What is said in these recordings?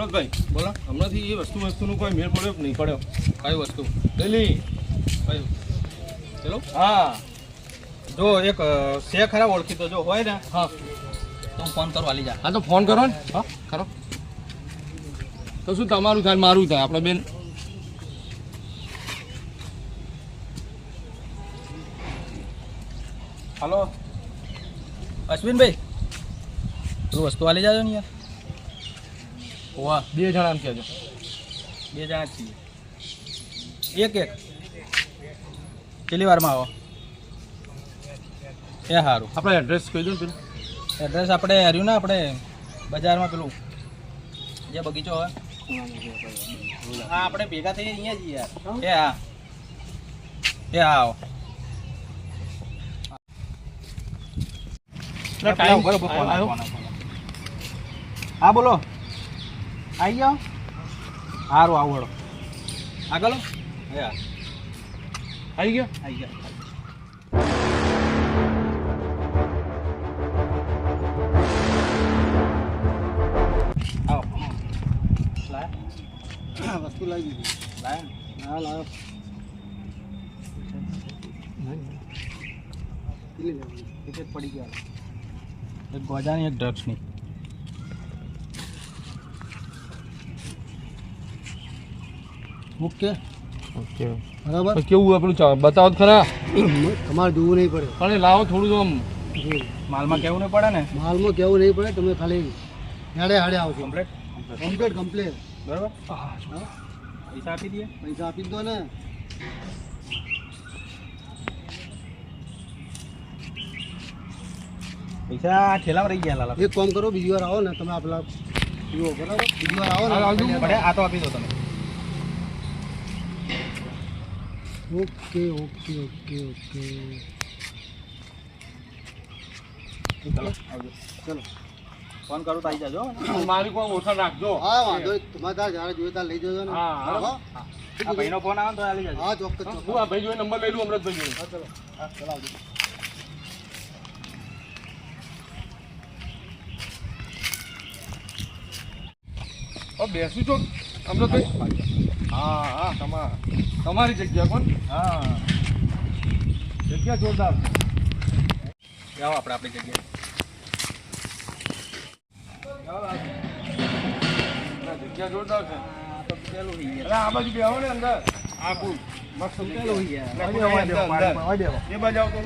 અમૃતભાઈ બોલો. હમણાંથી એ વસ્તુ વસ્તુનું કોઈ મેળ પડ્યો નહીં પડ્યો? કઈ વસ્તુ? પેલી કયું? ચલો. હા. જો એક છે ખરા ઓળખીતો જો હોય ને હા. તો ફોન કરો આલી જા. હા તો ફોન કરો ને. હા. કરો તો શું તમારું થાય મારું થાય? આપણે બેન. હલો. અશ્વિનભાઈ તું વસ્તુ આલી જાજો ને યાર. વાહ બે જણા એમ કહેજો. બે જણા છીએ. એક એક. કેટલી વારમાં આવો? એ સારું આપણે એડ્રેસ કહી દઉં પેલું. એડ્રેસ આપણે હર્યું ને આપણે બજારમાં પેલું. જે બગીચો હોય. હા આપણે ભેગા થઈ અહીંયા જઈએ યાર. એ હા. એ હા આવો. હા બોલો. આવી જાઓ સારું આવડો. આગળ હા. આવી ગયો? આવી. ગયા વસ્તુ લાવી દીધી. લાય. હા લાવ કેટલી લેવાની એક પડી ગયા. એક ગોજાની એક ડ્રગ્સની. ઓકે. ઓકે. બરાબર? કેવું આપણું બતાવો ખરા. તમારે જોવું નહીં પડે. પણ લાવો થોડું આમ. માલમાં કેવું નહીં પડે ને? માલમાં કેવું નહીં પડે તમે ખાલી હેડે હાડે આવો કમ્પ્લેટ કમ્પ્લેટ કમ્પ્લેટ બરાબર? પૈસા આપી દઈએ. પૈસા આપી દો ને. પૈસા ઠેલામાં રહી ગયા લાલા. એક કામ કરો બીજી વાર આવો ને તમે આપલા પેલા જુઓ બરાબર? બીજી વાર આવો. ને. પડે આ તો આપી દો તમે. Okay okay okay okay. ચલો આવજો. ચલો. ફોન કરું તો આવી જાજો. મારી કોઈ ઓછા રાખજો. હા વાંધો તમારે તાર જ્યારે જોઈએ ત્યારે લઈ જજો ને. હા. આ ભાઈનો ફોન આવે ને તો આવી જાજો. હા ચોક્કસ ચોક્કસ. હું આ ભાઈ જોડે નંબર લઈ લઉં અમૃતભાઈ જોડે. હા ચલો. હા ચલો આવજો. ઓ બેસું છો અમૃતભાઈ હા હા તમા તમારી જગ્યા કોણ? હા. જગ્યા જોરદાર છે. આવો આપણે આપણી જગ્યાએ જગ્યા જોરદાર છે. આ તો પેલું થઈ બાજુ બેહો ને અંદર. આખું મસ્ત. એ બાજુ આવતો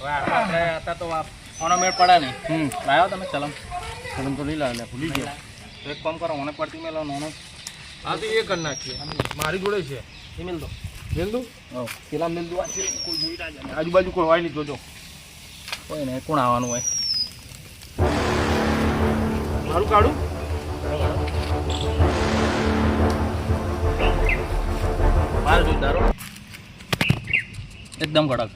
આપણે અત્યારે તો આ ઓનો મેળ પડે નહીં હમ. લાવ્યો તમે ચલમ કલમ તો લઈ લાવે ભૂલી ગયો. તો એક કામ કરો મને પડતી મેલો ઓનો હા તો એ કરી નાખીએ. મારી જોડે છે. એ મેલ દો. મેલ દો? હો પેલા મેલ દો. કોઈ જોઈ ના જાય. આજુબાજુ કોઈ હોય નહીં જોજો. કોઈ નહીં કોણ આવવાનું હોય? મારું કાઢું? બહાર જોઈ દારો એકદમ કડક.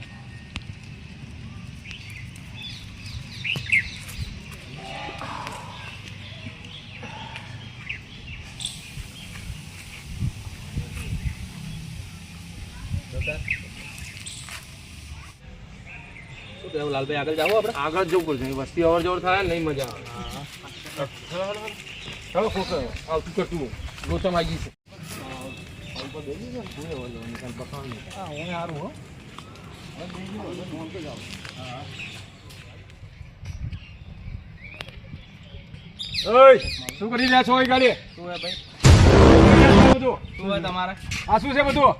લાલભાઈ આગળ જાવ આપણે આગળ જવું પડશે વસ્તી અવર થાય નહીં મજા આવે ચાલો ખોખ કરતું લોચા માગી છે શું કરી રહ્યા છો એ ગાડી શું ભાઈ બધું? શું હોય તમારે? આ શું છે બધું?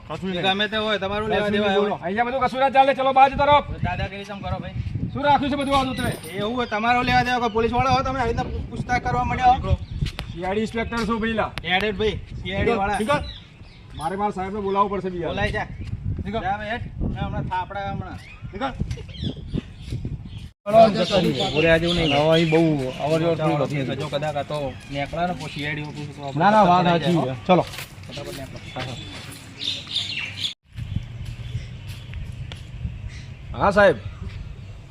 ગમે તે હોય તમારું લેવા દેવા હોય. અહીંયા બધું કશું ના ચાલે. ચલો બાજુ તરફ દાદાગીરી ચમ કરો ભાઈ? શું રાખ્યું છે બધું આ ઉતરે? એવું હોય તમારો લેવા દેવા કોઈ પોલીસવાળા હો તમે આવી પૂછતાછ કરવા માંડ્યા હો. સીઆઈડી ઇન્સ્પેક્ટર શું ભઈલા. એડેડ ભાઈ સીઆઈડી વાળા. મારે મારા સાહેબને બોલાવવું પડશે બીજા બોલાય જા. ઠીક જા ભાઈ હેઠ. હમણાં થાપડા હમણાં. ઠીક છે? બોલ્યા જેવું નહીં. હવે અહીં બહુ અવર જવર થોડી વધી છે. જો કદાચ આ તો નેકળા ને આપણે ના હો. સાહેબ.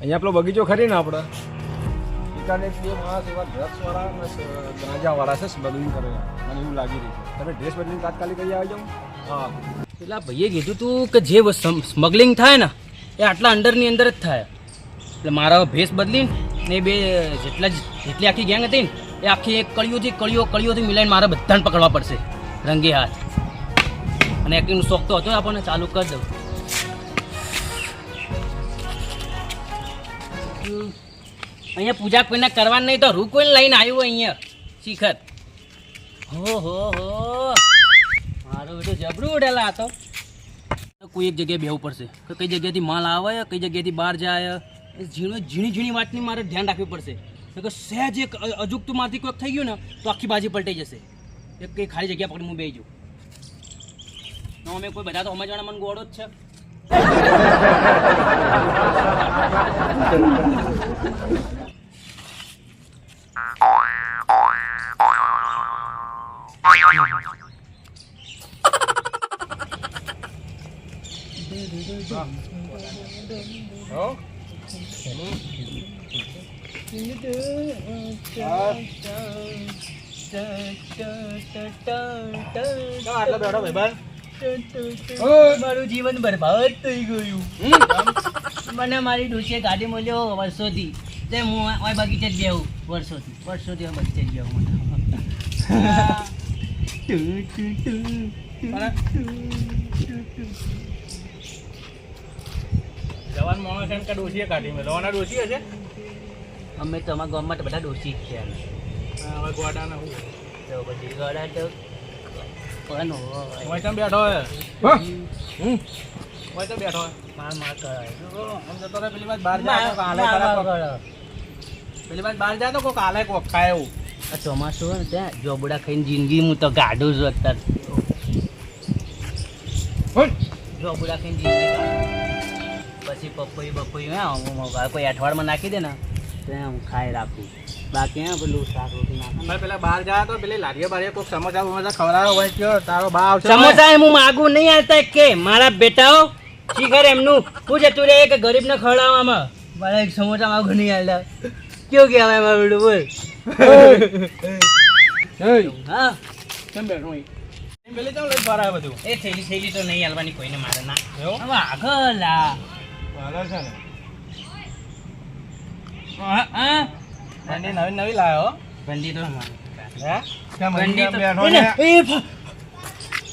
અહીંયા પેલો બગીચો ખરી ને આપણે એકાને બે માણસ એવા ડ્રગ્સ અને ગાંજા છે સ્મગલિંગ કરે. મને એવું લાગી રહ્યું છે. તમે ડ્રેસ બદલીને તાત્કાલિક અહીંયા આવી જાઓ. હા. પેલા ભાઈએ કીધું તું કે જે સ્મગલિંગ થાય ને એ આટલા અંડરની અંદર જ થાય. એટલે મારા ભેસ બદલીને ને બે જેટલા જ- જેટલી આખી ગેંગ હતી ને એ આખી એક કળીઓથી કળીઓ કળીઓથી મિલાઈને મારે બધાને પકડવા પડશે. રંગે હાથ. અને એક્ટિંગનો શોખ તો હતો, આપણને ચાલુ કરી દઉં. અહીંયા પૂજા કોઈને કરવાની નહીં તો રૂ કોઈને લઈને આવ્યું અહીંયા, શિખર. હો હો. હો મારું બેટું જબરું ઉડેલા હતો. કોઈ એક જગ્યાએ બેવું પડશે. કે કઈ જગ્યાએથી માલ આવે, કઈ જગ્યાએથી બહાર જાય. ઝીણો ઝીણી ઝીણી વાતની મારે ધ્યાન રાખવી પડશે. સહેજ એક અજુક અજુગતું મારથી કોઈક થઈ ગયું ને, તો આખી બાજી પલટાઈ જશે. એક કઈ ખાલી જગ્યા પકડી હું બેહી જાઉં. અમે કોઈ બધા તો સમજવાના મને ગોળો જ છે. હો. આટલા બેઠો ભાઈબંધ. મારું જીવન બરબાદ થઈ ગયું. મને મારી ડોસીએ ગાડી મળ્યો વર્ષોથી. તે હું આ બગીચે જ બેહું વર્ષોથી. વર્ષોથી બગીચે જ બેહું જવાન માણસ એમ કે ડોશીએ કાઢી મેં લોના હશે? અમે તો અમારા ગામમાં બધા ડોશી જ છે. હવે ગોડાના હું તો પછી ગળા તો પણ હોય. ઓય બેઠો હે હમ ઓય ચમ બેઠો હે માર માર કરાય. આમ જતો રહે પેલી વાત બહાર જાય તો કાલે ખરા માર કોક. કરાય. પેલી વાત બહાર જાય તો કોક કાલે કોક ખાય એવું આ ચોમાસું હોય ને ત્યાં જોબડા ખાઈને જિંદગી હું તો ગાઢું છું અત્યારે જોબડા ખાઈને જિંદગી પછી પપોઈ બપોઈ હે હું હું કોઈ અઠવાડિયામાં નાખી દે ને ત્યાં હું ખાઈ રાખું બાકી હે પેલું શાક રોટી નાખું પેલા બહાર જાય તો પેલી લારીએ બારીએ કોક સમોસા હોય કયો તારો બા આવશે સમોસા હું માગું નહીં આવતા કે મારા બેટાઓ શીખર એમનું હું જતું રહે કે ગરીબને ખવડાવવામાં. મારા એક સમોસા માગું નહીં આવતા કેવું કહેવાય મારું બેટું બોલ. હા. કેમ બેઠો પેલી લઈ બધું. એ થેલી થેલી તો નહીં હાલવાની કોઈને મારે ના. એવું? હવે આગળ આ. બરાબર છે ને. હા, હા. બંડી નવી નવી લાવ્યો બંડી તો અમારે. હે? કેમ બંડી અહીં તો બેઠો એને, ને એ ફા-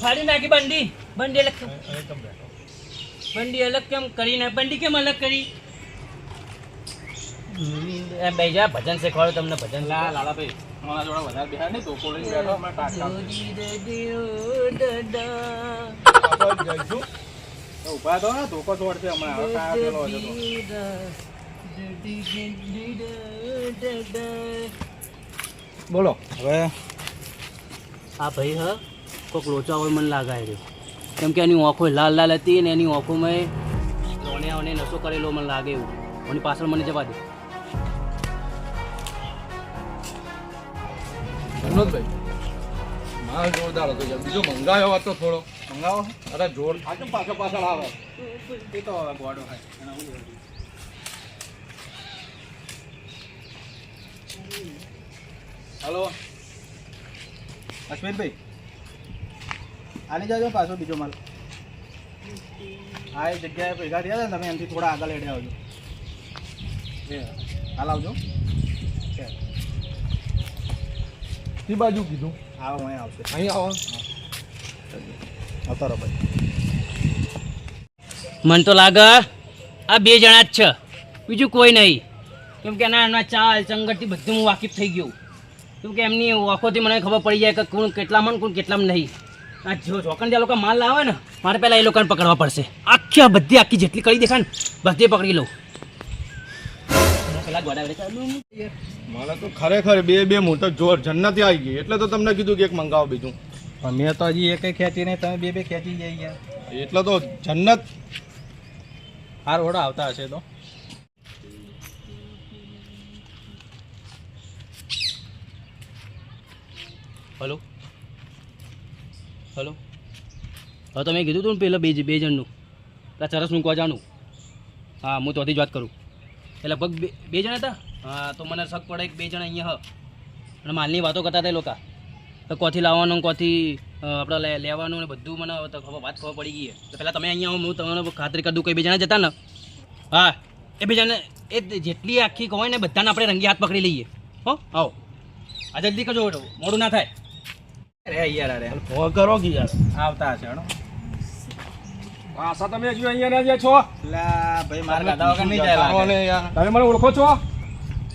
ફાડી નાખી બંડી. બંડી અલગ કેમ? એ કેમ બેઠો. બંડી અલગ કેમ કરી ના બંડી કેમ અલગ કરી? બે જા ભજન શીખવાડો તમને ભજન લા લાલા ભાઈ મારા જોડે વધારે બેઠા નહીં ધોકો લઈને બેઠો અમે આપણે તો ઊભા તો ને ધોકો તોડશે હમણાં બોલો. હવે આ ભાઈ હ? કોક લોચા હોય મને લાગાય રહ્યો. કેમ કે એની આંખો લાલ લાલ હતી ને એની આંખોમાં અને નશો કરેલો મને લાગે એવું. એની પાછળ મને જવા દે. વિનોદભાઈ માલ જોરદાર હતો બીજો મંગાયો હતો થોડો. મંગાવો. અરે જોર. આ પાછળ પાછળ આવે? એ તો ગોડો થાય એને હું જોડું? હલો. અશ્વિનભાઈ આની જાજો પાછો બીજો માલ. હા એ જગ્યાએ ભેગા થયા હતા તમે એમથી થોડા આગળ એડે આવજો. એ. હાલ આવજો. એ બાજુ કીધું. આવો અહીં આવશે. અહીં આવો. અતારો ભાઈ મને તો લાગે આ બે જણા જ છે. બીજું કોઈ નહીં. કેમ કે એના એમના ચાલ ચંગટથી બધું હું વાકેફ થઈ ગયો. કેમ કે એમની આંખોથી મને ખબર પડી જાય કે કોણ કેટલામાં કોણ કેટલામાં નહીં. આ જો જોકણ જે લોકો માલ લાવે ને મારે પહેલાં એ લોકોને પકડવા પડશે. આખી આ બધી આખી જેટલી કરી દેખાય ને બધી પકડી લઉં. મને તો ખરેખર બે બે મોટો જોર જન્નતી આવી ગઈ. એટલે તો તમને કીધું કે એક મંગાવો બીજું. પણ મેં તો હજી એક ખેંચી નહીં તમે બે બે ખેંચી જઈ ગયા. એટલે તો જન્નત હાર ઓડા આવતા હશે તો? હલો? હલો? હવે તમે કીધું હતું ને પેલા બે બે જણનું. પેલા ચરસ મૂકવા જાણું હા, હું ત્યાંથી જ વાત કરું. એટલે લગભગ બે જણ હતા? હા, તો મને શક પડે કે બે જણ અહીંયા હ. અને માલની વાતો કરતા હતા એ લોકો. તો કોથી લાવવાનું કોથી આપણે લેવાનું ને બધું મને તો ખબર વાત ખબર પડી ગઈ તો પહેલાં તમે અહીંયા હું તમને ખાતરી કરી દઉં કે બે જણા જતા ને. હા, એ બે જણા એ જેટલી આખી હોય ને બધાને આપણે રંગી હાથ પકડી લઈએ. હો? આવો. આ જલ્દી કરજો, મોડું ના થાય. રે યાર અરે. ફોન કરો કે યાર. આવતા છે આશા તમે હજુ અહીંયા ના છો? લા ભાઈ મારા ગાધા વગર નહીં જાય લાગે. તમે મને ઓળખો છો?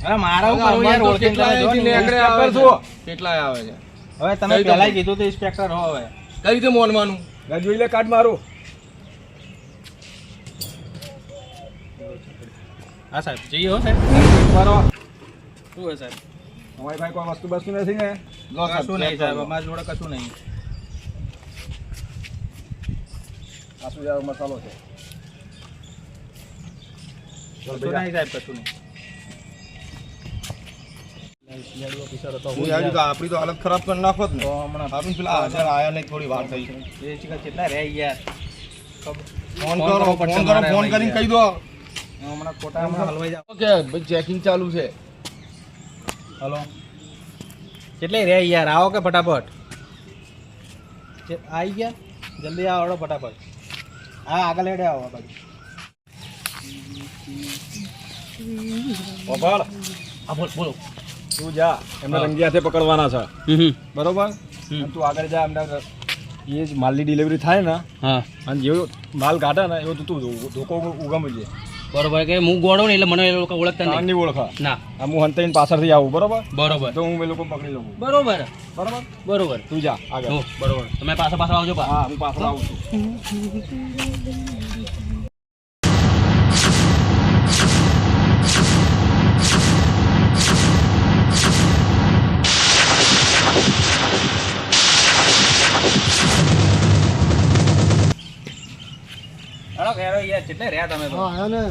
અરે મારા ઉપર યાર આવે છો. કેટલા આવે છે. હવે તમે પહેલા કીધું તો ઇન્સ્પેક્ટર હો હવે. કઈ રીતે મોનવાનું મેં જોઈ લે કાર્ડ મારું. હા સાહેબ જઈએ હો સાહેબ. મારો. શું હે સાહેબ? તમારી ભાઈ કોઈ વસ્તુ બસ્તુ નથી ને. લો કશું નહીં સાહેબ. અમારા જોડે કશું નહીં. આ શું મસાલો છે. કશું નહીં સાહેબ કશું નહીં. હું તો હાલત ખરાબ કરી નાખો જ ને. હમણાં પેલા હાજર આયા નહીં થોડી વાર થઈ. કેટલા રહે યાર. ફોન કરો ફોન કરો ફોન કરીને કહી દો. હમણાં ખોટા હલવાઈ જાવ ઓકે ભાઈ ચેકિંગ ચાલુ છે. હલો. કેટલે રે યાર? આવો કે ફટાફટ? આવી ગયા? જલ્દી આવો ફટાફટ. હા આગળ હેડે આવો બાજુ. બોલ બોલો. તું જા. એમને રંગી હાથે પકડવાના છે. બરોબર. તું આગળ જા એમને એ જ માલની ડિલિવરી થાય ને હા. અને જેવો માલ કાઢે ને એવો તું તું ધોકો ઉગમજે. બરોબર કે હું ગોળો ને એટલે મને એ લોકો ઓળખતા નહીં. તારની ઓળખા ના. આ હું હંતાઈને પાછળથી આવું બરોબર? બરોબર. તો હું એ લોકો પકડી લઉં. બરોબર. બરોબર? બરોબર. તું જા આગળ. બરોબર. તમે પાછળ પાછળ આવજો હા હું પાછળ આવું છું. હળો ઘેરો યાર કેટલે રહ્યા તમે હા આયા ને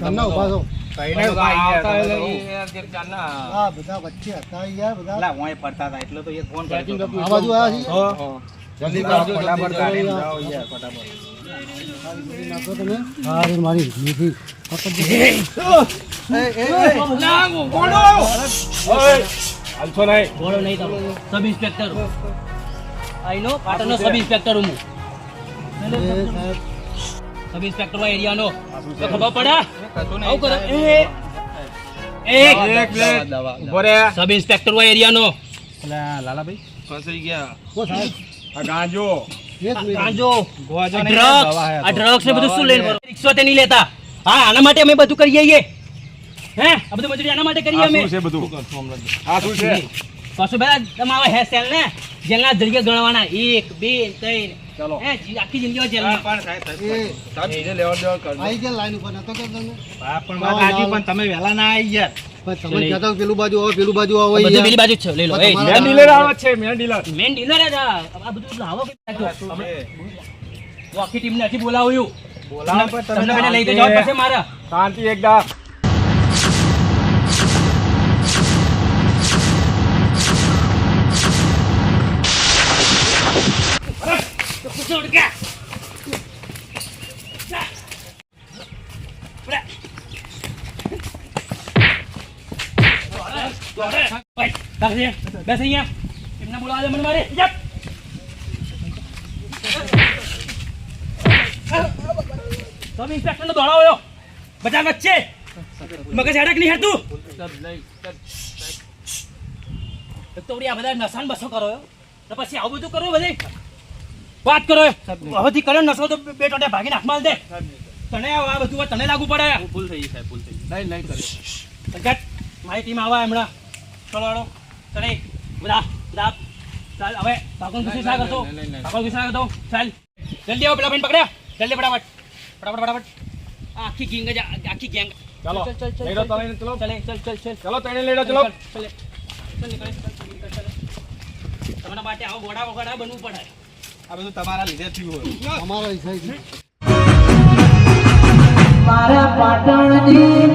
તમને ઊભા છો. કહીને ઊભા આવી ગયા તમે તો. હા બધા વચ્ચે હતા યાર બધા. ફરતા હતા એટલે તો ફોન આ બાજુ આવ્યા છીએ જલ્દી લાવો, ફટાફટ જલ્દી કાઢીને યાર ફટાફટ. હા રે મારી મીઠી હાલશો નહીં. ગોળો નહીં તમે. સબ ઇન્સ્પેક્ટર આઈ પાટણનો સબ ઇન્સ્પેક્ટર હું. સાહેબ. સબ ઇન્સ્પેક્ટર હોય એરિયાનો તો ખબર પડે? આવું કરો. એ એક. એક મિનિટ સબ ઇન્સ્પેક્ટર હોય એરિયાનો લાલાભાઈ? ફસાઈ ગયા. કો સાહેબ. આ ગાંજો. ગાંજો ગોજો. ડ્રગ્સ આ ડ્રગ્સ ને બધું શું લઈને? રિક્ષો તે નહીં લેતા. હા આના માટે અમે બધું કરીએ છીએ. હે? આ બધું મજૂરી આના માટે કરીએ આ અમે. શું છે બધું? આ શું છે? કશું ભાઈ તમારે હેર સ્ટાઈલ ને? જેલના જરીએ ગણવાના. એક બે ત્રણ ચાલો. એ આખી જિંદગી જેલ જેલમાં પણ સાહેબ, સાહેબ, એને લેવા દેવા કરજો. આવી ગયા લાઈન ઉપર નતો કે તમે? હા, પણ વાત આજી પણ તમે વેલા ના આવી યાર તમે કહેતા પેલું બાજુ આવો પેલું બાજુ આવો બધું પેલી બાજુ છે લઈ લો એ મેન ડીલર આવે છે મેન ડીલર મેન ડીલર જ આ આ બધું લાવો કે નાખજો. શું છે? હું નથી બોલાવ્યું. બોલાવો પણ તમે લઈ તો. જવા મારા. શાંતિ એકદમ. છોડ કે બેસ અહીંયા એમને બોલાવા દે મને મારે જપ સબ ઇન્સ્પેક્ટર નો દોડાવ્યો બજાર વચ્ચે મગજ હેડક નહીં હેતું એક તો વળી આ બધા નશાન બસો કરો છો. ને પછી આવું બધું કરો બધે વાત કરો હવેથી કરે નસો તો બે ટોટે ભાગીને હાથમાં દે. તને આ બધું તને લાગુ પડે. ભૂલ થઈ ગઈ સાહેબ ભૂલ થઈ ગઈ. નહીં નહીં કરે મારી ટીમ આવા હમણાં. ચલો તને બધા બધા ચાલ હવે ભાગોન ગુસ્સે શા કરતો. ભાગોન ગુસ્સે શા કરતો ચાલ. જલ્દી આવો પેલા ભાઈ પકડ્યા. જલ્દી ફટાફટ. ફટાફટ ફટાફટ. આખી ગેંગ જ આખી ગેંગ. ચાલો. ચલ ચલ ચલ તને ચલો ચલે. ચલ. ચલ ચલ ચલો તને લઈ લો ચલો. ચલે ચલ. નીકળે તમારા માટે આવો ઘોડા વગોડા બનવું પડે. આ બધું તમારા લીધે થયું હોય. અમારા હિસાબે મારા પાટણની